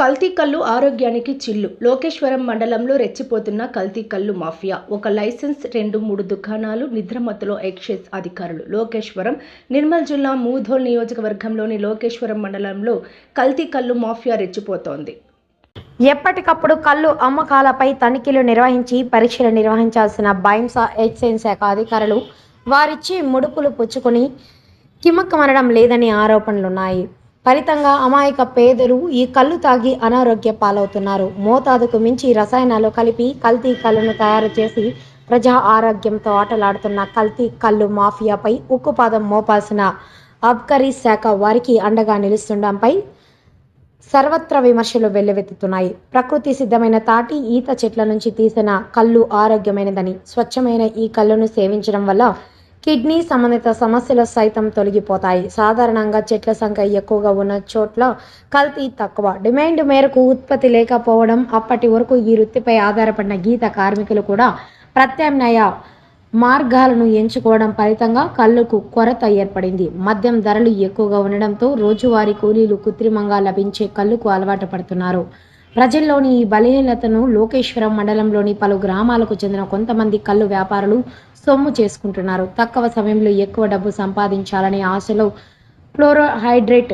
కల్తీ కల్లు ఆరోగ్యానికి చిల్లు. లోకేశ్వరం మండలంలో రెచ్చిపోతున్న కల్తీ కల్లు మాఫియా. ఒక లైసెన్స్ రెండు మూడు దుకాణాలు నిద్రమత్తులో ఎక్సైజ్ అధికారులు. లోకేశ్వరం నిర్మల్ జిల్లా మూధోల్ నియోజకవర్గంలోని లోకేశ్వరం మండలంలో కల్తీ కల్లు మాఫియా రెచ్చిపోతోంది. ఎప్పటికప్పుడు కళ్ళు అమ్మకాలపై తనిఖీలు నిర్వహించి పరీక్షలు నిర్వహించాల్సిన బైంసా ఎక్సైజ్ శాఖ అధికారులు వారిచ్చి ముడుపులు పుచ్చుకొని కిమ్మక్కమనడం లేదని ఆరోపణలున్నాయి. ఫలితంగా అమాయక పేదలు ఈ కళ్ళు తాగి అనారోగ్య పాలవుతున్నారు. మోతాదుకు మించి రసాయనాలు కలిపి కల్తీ కళ్ళను తయారు చేసి ప్రజా ఆరోగ్యంతో ఆటలాడుతున్న కల్తీ కళ్ళు మాఫియాపై ఉక్కుపాదం మోపాల్సిన అబ్కరీ శాఖ వారికి అండగా నిలుస్తుండడంపై సర్వత్ర విమర్శలు వెల్లువెత్తుతున్నాయి. ప్రకృతి సిద్ధమైన తాటి ఈత చెట్ల నుంచి తీసిన కళ్ళు ఆరోగ్యమైనదని స్వచ్ఛమైన ఈ కళ్ళను సేవించడం వల్ల కిడ్నీ సంబంధిత సమస్యలు సైతం తొలగిపోతాయి. సాధారణంగా చెట్ల సంఖ్య ఎక్కువగా ఉన్న చోట్ల కల్తీ తక్కువ. డిమాండ్ మేరకు ఉత్పత్తి లేకపోవడం అప్పటి వరకు ఈ వృత్తిపై ఆధారపడిన గీత కార్మికులు కూడా ప్రత్యామ్నాయ మార్గాలను ఎంచుకోవడం ఫలితంగా కళ్ళుకు కొరత ఏర్పడింది. మద్యం ధరలు ఎక్కువగా ఉండడంతో రోజువారీ కూలీలు కృత్రిమంగా లభించే కళ్ళుకు అలవాటు పడుతున్నారు. ప్రజల్లోని ఈ బలహీనతను లోకేశ్వరం మండలంలోని పలు గ్రామాలకు చెందిన కొంతమంది కళ్ళు వ్యాపారులు సొమ్ము చేసుకుంటున్నారు. తక్కువ సమయంలో ఎక్కువ డబ్బు సంపాదించాలనే ఆశలో ఫ్లోరోహైడ్రేట్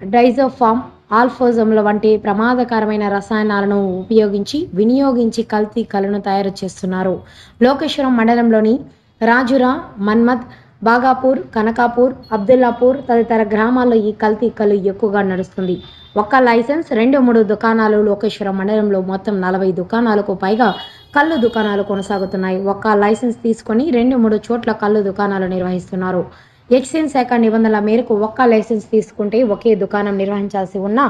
డైజోఫామ్ ఆల్ఫోజమ్ల వంటి ప్రమాదకరమైన రసాయనాలను ఉపయోగించి వినియోగించి కల్తీ కళ్ళను తయారు చేస్తున్నారు. లోకేశ్వరం మండలంలోని రాజురా మన్మద్ బాగాపూర్ కనకాపూర్ అబ్దుల్లాపూర్ తదితర గ్రామాల్లో ఈ కల్తీ కళ్ళు ఎక్కువగా నడుస్తుంది. ఒక్క లైసెన్స్ రెండు మూడు దుకాణాలు లోకేశ్వరం మండలంలో మొత్తం నలభై దుకాణాలకు పైగా కళ్ళు దుకాణాలు కొనసాగుతున్నాయి. ఒక్క లైసెన్స్ తీసుకొని రెండు మూడు చోట్ల కళ్ళు దుకాణాలు నిర్వహిస్తున్నారు. ఎక్సైజ్ శాఖ నిబంధనల మేరకు ఒక్క లైసెన్స్ తీసుకుంటే ఒకే దుకాణం నిర్వహించాల్సి ఉన్న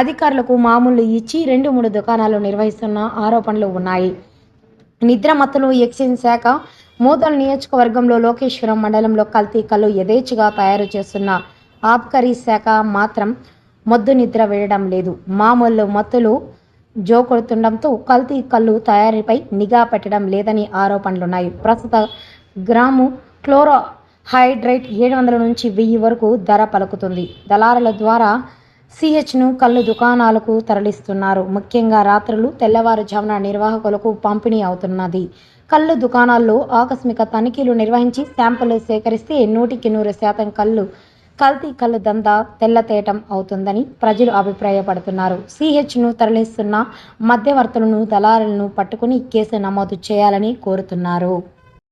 అధికారులకు మామూలు ఇచ్చి రెండు మూడు దుకాణాలు నిర్వహిస్తున్న ఆరోపణలు ఉన్నాయి. నిద్రమత్తులు ఎక్సైజ్ శాఖ మూతల నియోజకవర్గంలో లోకేశ్వరం మండలంలో కల్తీ కళ్ళు యథేచ్ఛగా తయారు చేస్తున్న ఆబ్కరీ శాఖ మాత్రం మొద్దు నిద్ర వేయడం లేదు. మామూలు మత్తులు జోకొడుతుండడంతో కల్తీ కళ్ళు తయారీపై నిఘా పెట్టడం లేదని ఆరోపణలున్నాయి. ప్రస్తుత గ్రాము క్లోరో హైడ్రేట్ ఏడు వందల నుంచి వెయ్యి వరకు ధర పలుకుతుంది. దళారుల ద్వారా సిహెచ్ను కళ్ళు దుకాణాలకు తరలిస్తున్నారు. ముఖ్యంగా రాత్రులు తెల్లవారుజామున నిర్వాహకులకు పంపిణీ అవుతున్నది. కళ్ళు దుకాణాల్లో ఆకస్మిక తనిఖీలు నిర్వహించి శాంపుల్ సేకరిస్తే నూటికి నూరు శాతం కళ్ళు కల్తీ కళ్ళు దందా తెల్లతేటం అవుతుందని ప్రజలు అభిప్రాయపడుతున్నారు. సిహెచ్ను తరలిస్తున్న మధ్యవర్తులను దళారులను పట్టుకుని కేసు నమోదు చేయాలని కోరుతున్నారు.